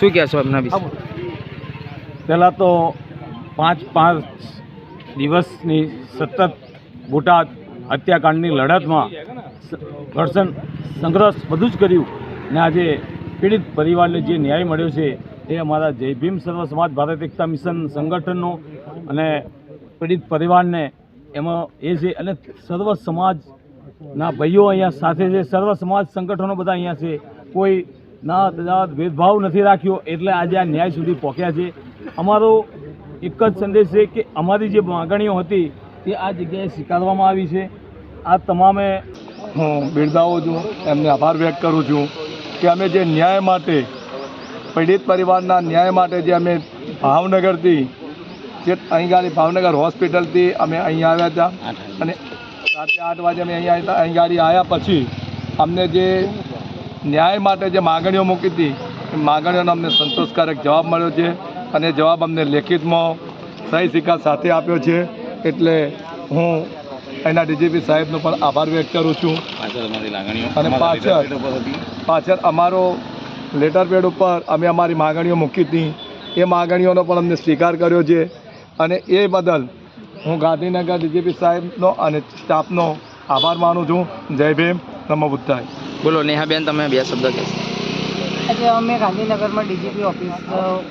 શું કહેશો એમના વિશે? પહેલાં તો પાંચ પાંચ દિવસની સતત બોટાદ હત્યાકાંડની લડતમાં ઘર્ષણ, સંઘર્ષ બધું જ કર્યું ને આજે પીડિત પરિવારને જે ન્યાય મળ્યો છે એ અમારા જય ભીમ સર્વ સમાજ ભારત એકતા મિશન સંગઠનનો અને પીડિત પરિવારને એમાં એ છે અને સર્વ સમાજના ભાઈઓ અહીંયા સાથે છે, સર્વ સમાજ સંગઠનો બધા અહીંયા છે. કોઈ ના જાત ભેદભાવ નથી રાખ્યો એટલે આજે આ ન્યાય સુધી પહોંચ્યા છે. અમારો એક જ સંદેશ છે કે અમારી જે માગણીઓ હતી તે આ જગ્યાએ સ્વીકારવામાં આવી છે. આ તમામે હું બિરદાવું છું, એમને આભાર વ્યક્ત કરું છું કે અમે જે ન્યાય માટે, પીડિત પરિવારના ન્યાય માટે જે અમે ભાવનગરથી, જે અહીં ગાડી ભાવનગર હોસ્પિટલથી અમે અહીં આવ્યા હતા અને રાત્રે આઠ વાગે અમે અહીં અહીં ગાડી આવ્યા પછી અમને જે ન્યાય માટે જે માગણીઓ મૂકી હતી એ માગણીઓનો અમને સંતોષકારક જવાબ મળ્યો છે અને જવાબ અમને લેખિતમાં સહી સિક્કા સાથે આપ્યો છે. એટલે હું એના ડીજીપી સાહેબનો પણ આભાર વ્યક્ત કરું છું. અને પાછળ પાછળ અમારો લેટર પેડ ઉપર અમે અમારી માગણીઓ મૂકી હતી. એ માગણીઓનો પણ અમને સ્વીકાર કર્યો છે. અને એ બદલ હું ગાંધીનગર ડીજીપી સાહેબનો અને સ્ટાફનો આભાર માનું છું. જય ભીમ નમો બુદ્ધાય બોલો, નેહાબેન, તમે બે શબ્દ કહેશો આજે અમે ગાંધીનગરમાં ડીજીપી ઓફિસ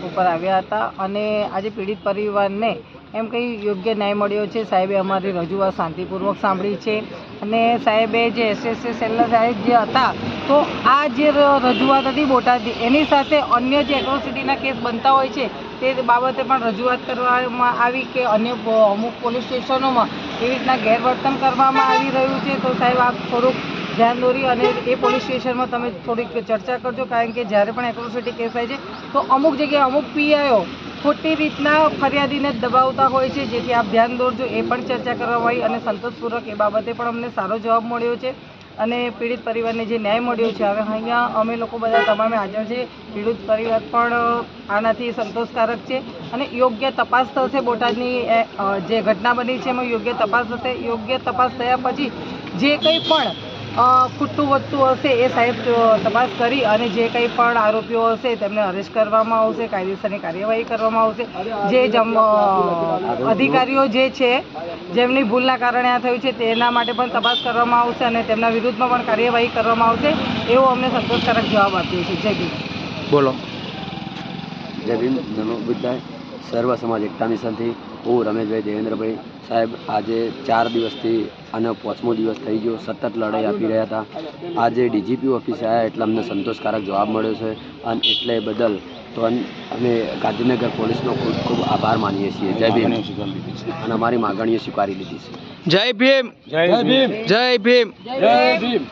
ઉપર આવ્યા હતા અને આજે પીડિત પરિવારને એમ કંઈ યોગ્ય ન્યાય મળ્યો છે? સાહેબે અમારી રજૂઆત શાંતિપૂર્વક સાંભળી છે. અને સાહેબે જે એસએસએસ એલના સાહેબ જે હતા, તો આ જે રજૂઆત હતી બોટાદ એની સાથે અન્ય જે એટ્રોસિટીના કેસ બનતા હોય છે, તે બાબતે પણ રજૂઆત કરવામાં આવી કે અન્ય અમુક પોલીસ સ્ટેશનોમાં એવી રીતના ગેરવર્તન કરવામાં આવી રહ્યું છે? તો સાહેબ આ થોડુંક ધ્યાન દોરી અને એ પોલીસ સ્ટેશનમાં તમે થોડીક ચર્ચા કરજો, કારણ કે જ્યારે પણ એટ્રોસિટી કેસ થાય છે, તો અમુક જગ્યાએ અમુક પીઆઈઓ ખોટી રીતના ફરિયાદીને દબાવતા હોય છે, જેથી આપ ધ્યાન દોરજો, એ પણ ચર્ચા કરવામાં આવી અને સંતોષપૂર્વક એ બાબતે પણ અમને સારો જવાબ મળ્યો છે અને પીડિત પરિવારને જે ન્યાય મળ્યો છે. હવે અહીંયા અમે લોકો બધા તમામે હાજર છે, પીડિત પરિવાર પણ આનાથી સંતોષકારક છે અને યોગ્ય તપાસ થશે બોટાદની જે ઘટના બની છે, એમાં યોગ્ય તપાસ થશે. યોગ્ય તપાસ થયા પછી જે કંઈ પણ અ, ખોટું વધતું હશે એ સાહેબ તપાસ કરી અને જે કંઈ પણ આરોપીઓ હશે તેમને અરેસ્ટ કરવામાં આવશે કાયદેસરની કાર્યવાહી કરવામાં આવશે. જે જમ અધિકારીઓ જે છે જેમની ભૂલના કારણે આ થયું છે તેના માટે પણ તપાસ કરવામાં આવશે અને તેમના વિરુદ્ધમાં પણ કાર્યવાહી કરવામાં આવશે એવો અમને સંતોષકારક જવાબ આપ્યો છે. જય ભીમ. બોલો. જય ભીમ. નમો સર્વ સમાજ એકતા મિશનથી હું રમેશભાઈ દેવેન્દ્રભાઈ સાહેબ આજે ચાર દિવસથી અને પાંચમો દિવસ થઈ ગયો સતત લડાઈ આપી રહ્યા હતા. આજે ડીજીપી ઓફિસે આવ્યા એટલે અમને સંતોષકારક જવાબ મળ્યો છે અને એટલે બદલ તો અમે ગાંધીનગર પોલીસનો ખૂબ ખૂબ આભાર માનીએ છીએ. જય ભીમ. અને અમારી માગણીઓ સ્વીકારી લીધી છે. જય ભીમ. જય ભીમ. જય ભીમ. જય ભીમ.